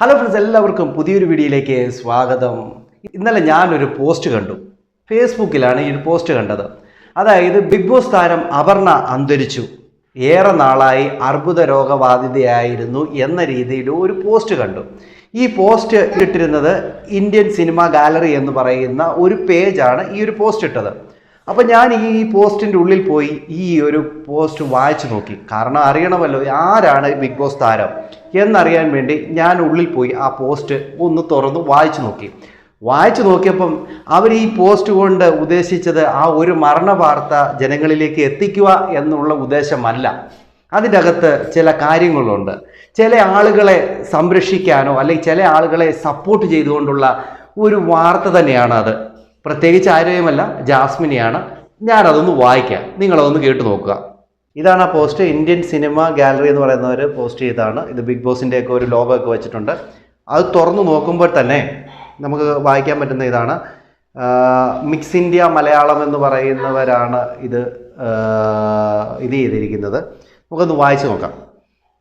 Hello friends എല്ലാവർക്കും പുതിയൊരു വീഡിയോയിലേക്ക് സ്വാഗതം. ഇന്നലെ ഞാനൊരു പോസ്റ്റ് കണ്ടു. ഫേസ്ബുക്കിലാണ് ഈ പോസ്റ്റ് കണ്ടത്. അതായത് ബിഗ് ബോസ് താരം അപർണ അന്തരിച്ചു. ഏറെ നാളായി അർബുദ രോഗബാധിതയായിരുന്നു എന്ന രീതിയിൽ ഒരു പോസ്റ്റ് കണ്ടു. ഈ പോസ്റ്റ് ഇട്ടിരുന്നത് ഇന്ത്യൻ സിനിമ ഗാലറി എന്ന് പറയുന്ന ഒരു പേജാണ് ഈ ഒരു പോസ്റ്റ് ഇട്ടത്. അപ്പം ഞാൻ ഈ പോസ്റ്റിന്റെ ഉള്ളിൽ പോയി ഈ ഒരു പോസ്റ്റ് വായിച്ചു നോക്കി. കാരണം അറിയണമല്ലോ ആരാണ് ബിഗ് ബോസ് താരം എന്നറിയാൻ വേണ്ടി ഞാൻ ഉള്ളിൽ പോയി ആ പോസ്റ്റ് ഒന്ന് തുറന്ന് വായിച്ചു നോക്കി. വായിച്ചു നോക്കിയപ്പം അവർ ഈ പോസ്റ്റ് കൊണ്ട് ഉദ്ദേശിച്ചത് ആ ഒരു മരണ വാർത്ത ജനങ്ങളിലേക്ക് എത്തിക്കുക എന്നുള്ള ഉദ്ദേശമല്ല. അതിന്റെ അകത്ത് ചില കാര്യങ്ങളുണ്ട്. ചില ആളുകളെ സംരക്ഷിക്കാനോ അല്ലെങ്കിൽ ചില ആളുകളെ സപ്പോർട്ട് ചെയ്തുകൊണ്ടുള്ള ഒരു വാർത്ത തന്നെയാണ് അത്. പ്രത്യേകിച്ച് ആരെയുമല്ല ജാസ്മിനെയാണ് ഞാനതൊന്ന് വായിക്കാം. നിങ്ങളതൊന്ന് കേട്ട് നോക്കുക. ഇതാണ് ആ പോസ്റ്റ് ഇന്ത്യൻ സിനിമ ഗാലറി എന്ന് പറയുന്നവർ പോസ്റ്റ് ചെയ്തതാണ്. ഇത് ബിഗ് ബോസിന്റെ ഒക്കെ ഒരു ലോഗോ ഒക്കെ വെച്ചിട്ടുണ്ട്. അത് തുറന്നു നോക്കുമ്പോൾ തന്നെ നമുക്ക് വായിക്കാൻ പറ്റുന്ന ഇതാണ്. മിക്സ് ഇന്ത്യ മലയാളം എന്ന് പറയുന്നവരാണ് ഇത് ഇത് ചെയ്തിരിക്കുന്നത്. നമുക്കൊന്ന് വായിച്ചു നോക്കാം.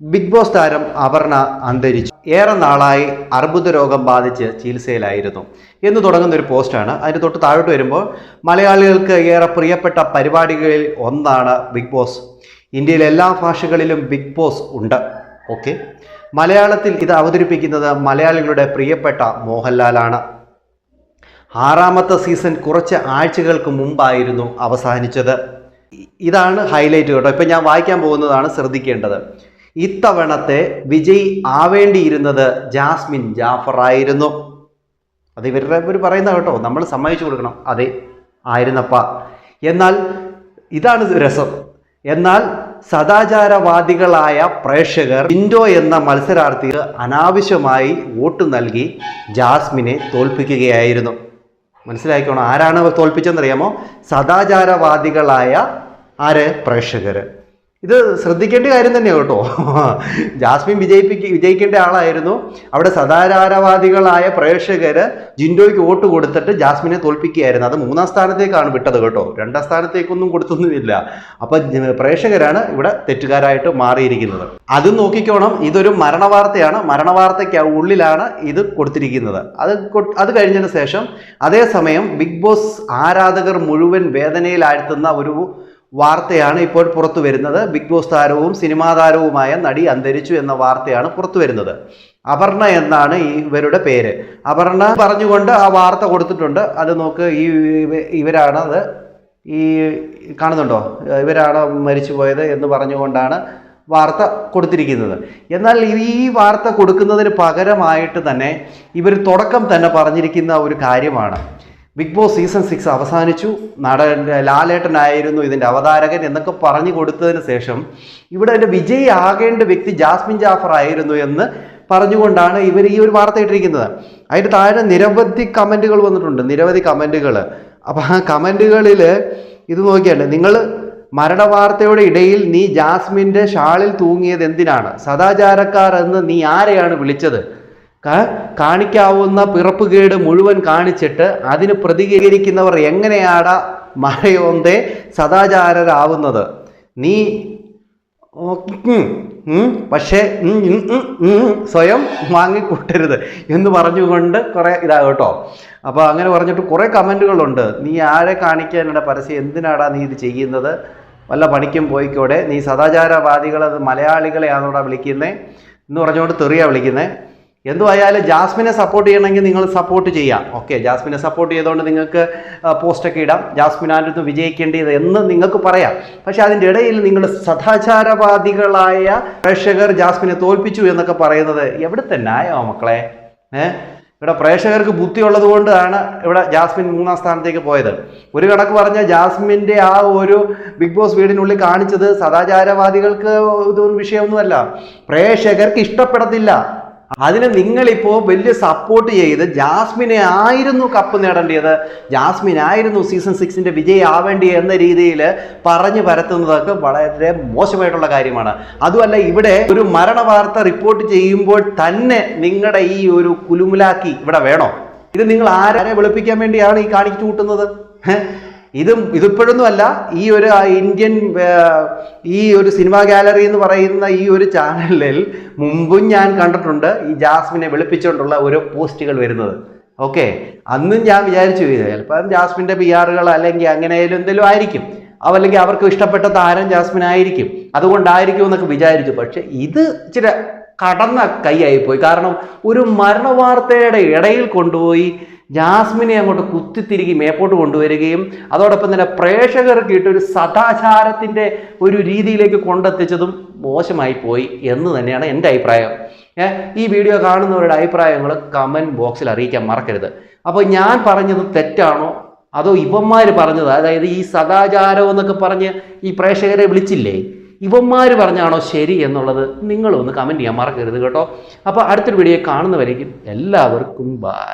ബിഗ് ബോസ് താരം അപർണ അന്തരിച്ചു. ഏറെ നാളായി അർബുദ രോഗം ബാധിച്ച് ചികിത്സയിലായിരുന്നു. എന്ന് തുടങ്ങുന്ന ഒരു പോസ്റ്റാണ് അതിന് തൊട്ട് താഴോട്ട് വരുമ്പോൾ മലയാളികൾക്ക് ഏറെ പ്രിയപ്പെട്ട പരിപാടികളിൽ ഒന്നാണ് ബിഗ് ബോസ് ഇന്ത്യയിലെ എല്ലാ ഭാഷകളിലും ബിഗ് ബോസ് ഉണ്ട്. ഓക്കെ മലയാളത്തിൽ ഇത് അവതരിപ്പിക്കുന്നത് മലയാളികളുടെ പ്രിയപ്പെട്ട മോഹൻലാലാണ്. ആറാമത്തെ സീസൺ കുറച്ച് ആഴ്ചകൾക്ക് മുമ്പായിരുന്നു അവസാനിച്ചത്. ഇതാണ് ഹൈലൈറ്റ് കേട്ടോ. ഇപ്പം ഞാൻ വായിക്കാൻ പോകുന്നതാണ് ശ്രദ്ധിക്കേണ്ടത്. ഇത്തവണത്തെ വിജയ് ആവേണ്ടിയിരുന്നത് ജാസ്മിൻ ജാഫർ ആയിരുന്നു അത് ഇവരുടെ ഇവർ പറയുന്ന കേട്ടോ നമ്മൾ സമ്മതിച്ചു കൊടുക്കണം. അതെ ആയിരുന്നപ്പ. എന്നാൽ ഇതാണ് രസം. എന്നാൽ സദാചാരവാദികളായ പ്രേക്ഷകർ ഇൻഡോ എന്ന മത്സരാർത്ഥിക്ക് അനാവശ്യമായി വോട്ട് നൽകി ജാസ്മിനെ തോൽപ്പിക്കുകയായിരുന്നു. മനസ്സിലാക്കിക്കോണം ആരാണ് തോൽപ്പിച്ചെന്നറിയാമോ സദാചാരവാദികളായ ആര്? പ്രേക്ഷകർ ഇത് ശ്രദ്ധിക്കേണ്ട കാര്യം തന്നെയാണ് കേട്ടോ. ജാസ്മിൻ വിജയിപ്പിക്ക വിജയിക്കേണ്ട ആളായിരുന്നു. അവിടെ സദാചാരവാദികളായ പ്രേക്ഷകർ ജിൻഡോയ്ക്ക് വോട്ട് കൊടുത്തിട്ട് ജാസ്മിനെ തോൽപ്പിക്കുകയായിരുന്നു. അത് മൂന്നാം സ്ഥാനത്തേക്കാണ് വിട്ടത് കേട്ടോ. രണ്ടാം സ്ഥാനത്തേക്കൊന്നും കൊടുത്തൊന്നുമില്ല അപ്പൊ പ്രേക്ഷകരാണ് ഇവിടെ തെറ്റുകാരായിട്ട് മാറിയിരിക്കുന്നത്. അത് നോക്കിക്കോണം. ഇതൊരു മരണവാർത്തയാണ്. മരണവാർത്തയ്ക്ക് ഉള്ളിലാണ് ഇത് കൊടുത്തിരിക്കുന്നത്. അത് അത് കഴിഞ്ഞതിന് ശേഷം അതേസമയം ബിഗ് ബോസ് ആരാധകർ മുഴുവൻ വേദനയിലാഴ്ത്തുന്ന ഒരു വാർത്തയാണ് ഇപ്പോൾ പുറത്തു വരുന്നത്. ബിഗ് ബോസ് താരവും സിനിമാ താരവുമായ നടി അന്തരിച്ചു എന്ന വാർത്തയാണ് പുറത്തു വരുന്നത്. അപർണ എന്നാണ് ഇവരുടെ പേര്. അപർണ പറഞ്ഞുകൊണ്ട് ആ വാർത്ത കൊടുത്തിട്ടുണ്ട്. അത് നോക്ക് ഈ ഇവ- ഇവരാണ് അത് ഈ കാണുന്നുണ്ടോ? ഇവരാണ് മരിച്ചു പോയത് എന്ന് പറഞ്ഞുകൊണ്ടാണ് വാർത്ത കൊടുത്തിരിക്കുന്നത്. എന്നാൽ ഈ വാർത്ത കൊടുക്കുന്നതിന് പകരമായിട്ട് തന്നെ ഇവർ തുടക്കം തന്നെ പറഞ്ഞിരിക്കുന്ന ഒരു കാര്യമാണ്. ബിഗ് ബോസ് സീസൺ സിക്സ് അവസാനിച്ചു. നടൻ ലാലേട്ടനായിരുന്നു ഇതിന്റെ അവതാരകൻ എന്നൊക്കെ പറഞ്ഞു കൊടുത്തതിന് ശേഷം ഇവിടെ എന്റെ വിജയി ആകേണ്ട വ്യക്തി ജാസ്മിൻ ജാഫർ ആയിരുന്നു എന്ന് പറഞ്ഞുകൊണ്ടാണ് ഇവർ ഈ ഒരു വാർത്ത ഇട്ടിരിക്കുന്നത്. അതിന്റെ താഴെ നിരവധി കമന്റുകൾ വന്നിട്ടുണ്ട് നിരവധി കമന്റുകൾ അപ്പോൾ ആ കമന്റുകളിൽ ഇത് നോക്കിയാണ്ട് നിങ്ങൾ മരണവാർത്തയുടെ ഇടയിൽ നീ ജാസ്മിന്റെ ഷാളിൽ തൂങ്ങിയത് എന്തിനാണ്? സദാചാരക്കാർ എന്ന് നീ ആരെയാണ് വിളിച്ചത്? കാണിക്കാവുന്ന പിറപ്പുകേട് മുഴുവൻ കാണിച്ചിട്ട് അതിന് പ്രതികരിക്കുന്നവർ എങ്ങനെയാണ് മഴയോന്തേ സദാചാരരാവുന്നത്? നീ പക്ഷേ സ്വയം വാങ്ങിക്കൂട്ടരുത് എന്ന് പറഞ്ഞുകൊണ്ട് കുറേ ഇതാ കേട്ടോ അപ്പോൾ അങ്ങനെ പറഞ്ഞിട്ട് കുറേ കമന്റുകളുണ്ട്. നീ ആരെ കാണിക്കാനുള്ള പരസ്യം എന്തിനാടാ നീ ഇത് ചെയ്യുന്നത്? വല്ല പണിക്കും പോയിക്കോടെ. നീ സദാചാരവാദികളത് മലയാളികളെയാണോടാ വിളിക്കുന്നത് എന്ന് പറഞ്ഞുകൊണ്ട് തെറിയാ വിളിക്കുന്നത് എന്തുമായാലും ജാസ്മിനെ സപ്പോർട്ട് ചെയ്യണമെങ്കിൽ നിങ്ങൾ സപ്പോർട്ട് ചെയ്യാം. ഓക്കെ ജാസ്മിനെ സപ്പോർട്ട് ചെയ്തുകൊണ്ട് നിങ്ങൾക്ക് പോസ്റ്റൊക്കെ ഇടാം. ജാസ്മിൻ ആരുടെ വിജയിക്കേണ്ടത് എന്ന് നിങ്ങൾക്ക് പറയാം. പക്ഷേ അതിന്റെ ഇടയിൽ നിങ്ങൾ സദാചാരവാദികളായ പ്രേക്ഷകർ ജാസ്മിനെ തോൽപ്പിച്ചു എന്നൊക്കെ പറയുന്നത് എവിടുത്തെ ന്യായമോ മക്കളെ? ഏഹ് ഇവിടെ പ്രേക്ഷകർക്ക് ബുദ്ധിയുള്ളത് കൊണ്ടാണ് ഇവിടെ ജാസ്മിൻ മൂന്നാം സ്ഥാനത്തേക്ക് പോയത്. ഒരു കണക്ക് പറഞ്ഞാൽ ജാസ്മിന്റെ ആ ഒരു ബിഗ് ബോസ് വീടിനുള്ളിൽ കാണിച്ചത് സദാചാരവാദികൾക്ക് ഇതൊന്നും വിഷയമൊന്നുമല്ല. പ്രേക്ഷകർക്ക് ഇഷ്ടപ്പെടത്തില്ല. അതിന് നിങ്ങളിപ്പോൾ വലിയ സപ്പോർട്ട് ചെയ്ത് ജാസ്മിനെ ആയിരുന്നു കപ്പ് നേടേണ്ടത് ജാസ്മിൻ ആയിരുന്നു സീസൺ സിക്സിന്റെ വിജയി ആവേണ്ടി എന്ന രീതിയിൽ പറഞ്ഞു പരത്തുന്നതൊക്കെ വളരെ മോശമായിട്ടുള്ള കാര്യമാണ്. അതുമല്ല ഇവിടെ ഒരു മരണ വാർത്ത റിപ്പോർട്ട് ചെയ്യുമ്പോൾ തന്നെ നിങ്ങളുടെ ഈ ഒരു കുലുമുലാക്കി ഇവിടെ വേണോ? ഇത് നിങ്ങൾ ആരെ വെളുപ്പിക്കാൻ വേണ്ടിയാണ് ഈ കാണിച്ചു കൂട്ടുന്നത്? ഇതും ഇതിപ്പോഴൊന്നും അല്ല ഈ ഒരു ഇന്ത്യൻ ഈ ഒരു സിനിമാ ഗാലറി എന്ന് പറയുന്ന ഈ ഒരു ചാനലിൽ മുമ്പും ഞാൻ കണ്ടിട്ടുണ്ട് ഈ ജാസ്മിനെ വെളുപ്പിച്ചുകൊണ്ടുള്ള ഓരോ പോസ്റ്റുകൾ വരുന്നത്. ഓക്കെ? അന്നും ഞാൻ വിചാരിച്ചു ഇത് ചിലപ്പം ജാസ്മിന്റെ പി ആറുകൾ അല്ലെങ്കിൽ അങ്ങനെ എന്തെങ്കിലും ആയിരിക്കും. അല്ലെങ്കിൽ അവർക്ക് ഇഷ്ടപ്പെട്ട താരം ജാസ്മിൻ ആയിരിക്കും അതുകൊണ്ടായിരിക്കും എന്നൊക്കെ വിചാരിച്ചു. പക്ഷെ ഇത് ഇച്ചിരി കടന്ന കൈയായിപ്പോയി. കാരണം ഒരു മരണവാർത്തയുടെ ഇടയിൽ കൊണ്ടുപോയി ജാസ്മിനെ അങ്ങോട്ട് കുത്തിത്തിരികി മേപ്പോട്ട് കൊണ്ടുവരികയും അതോടൊപ്പം തന്നെ പ്രേക്ഷകർക്ക് ഇട്ടൊരു സദാചാരത്തിന്റെ ഒരു രീതിയിലേക്ക് കൊണ്ടെത്തിച്ചതും മോശമായി പോയി എന്ന് തന്നെയാണ് എന്റെ അഭിപ്രായം. ഈ വീഡിയോ കാണുന്നവരുടെ അഭിപ്രായങ്ങൾ കമന്റ് ബോക്സിൽ അറിയിക്കാൻ മറക്കരുത്. അപ്പോൾ ഞാൻ പറഞ്ഞത് തെറ്റാണോ? അതോ ഇവന്മാർ പറഞ്ഞത് അതായത് ഈ സദാചാരം എന്നൊക്കെ പറഞ്ഞ് ഈ പ്രേക്ഷകരെ വിളിച്ചില്ലേ? ഇവന്മാർ പറഞ്ഞാണോ ശരി എന്നുള്ളത് നിങ്ങളൊന്ന് കമന്റ് ചെയ്യാൻ മറക്കരുത് കേട്ടോ. അപ്പോൾ അടുത്തൊരു വീഡിയോ കാണുന്നവരേക്കും എല്ലാവർക്കും ബൈ